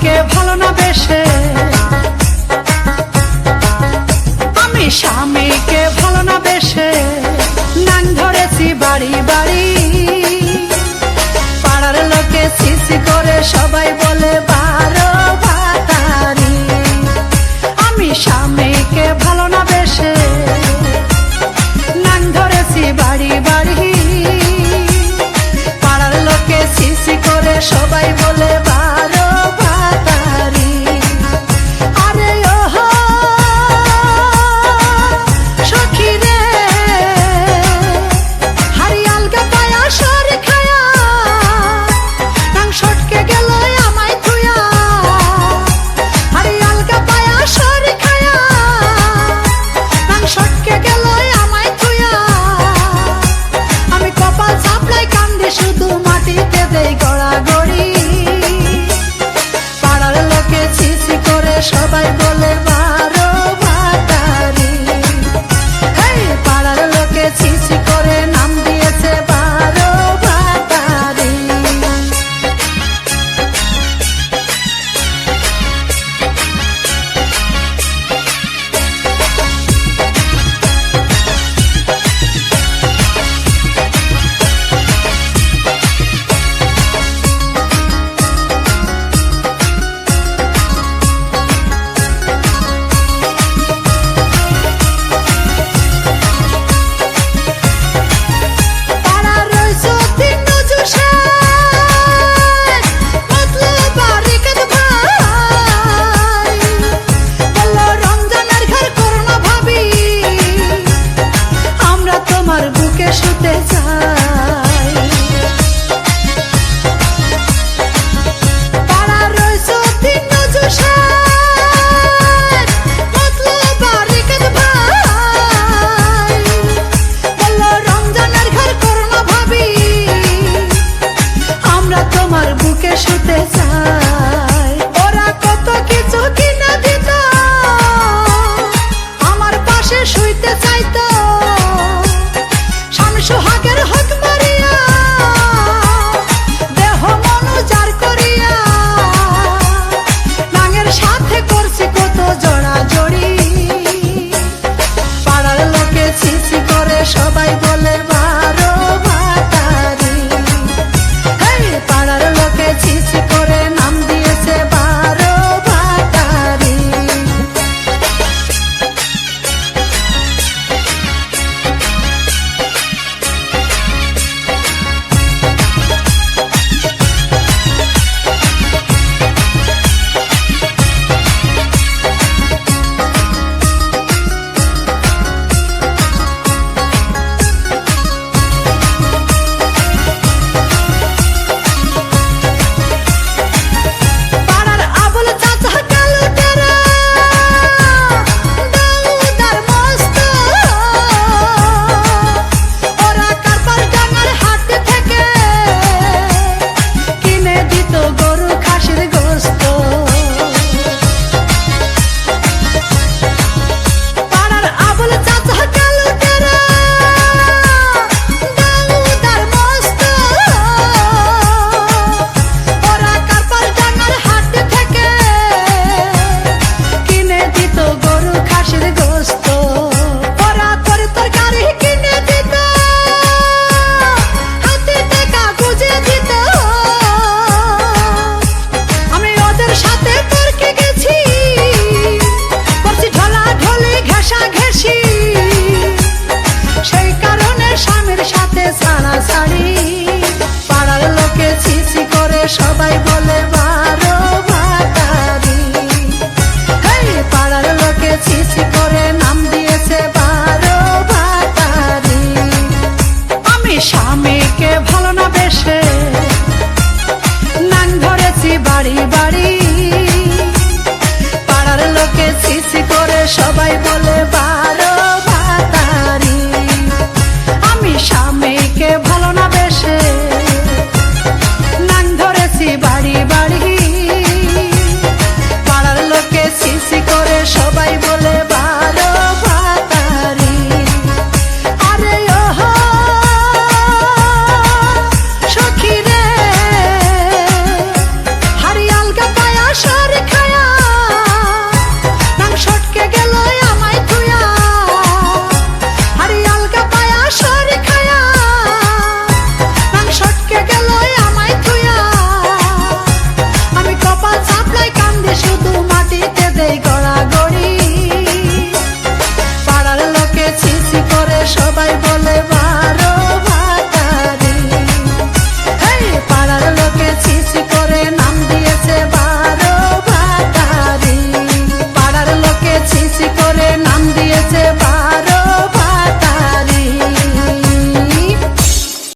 কে ভালো না বেশে। আমি স্বামীকে ভালো না বেশে। নান ধরেছি বাড়ি বাড়ি। পাড়ার লোকে সিসি করে সবাই বলে দেশে নাং ধরেছি বাড়ি বাড়ি। পাড়ার লোকে সিসি করে সবাই বলে বা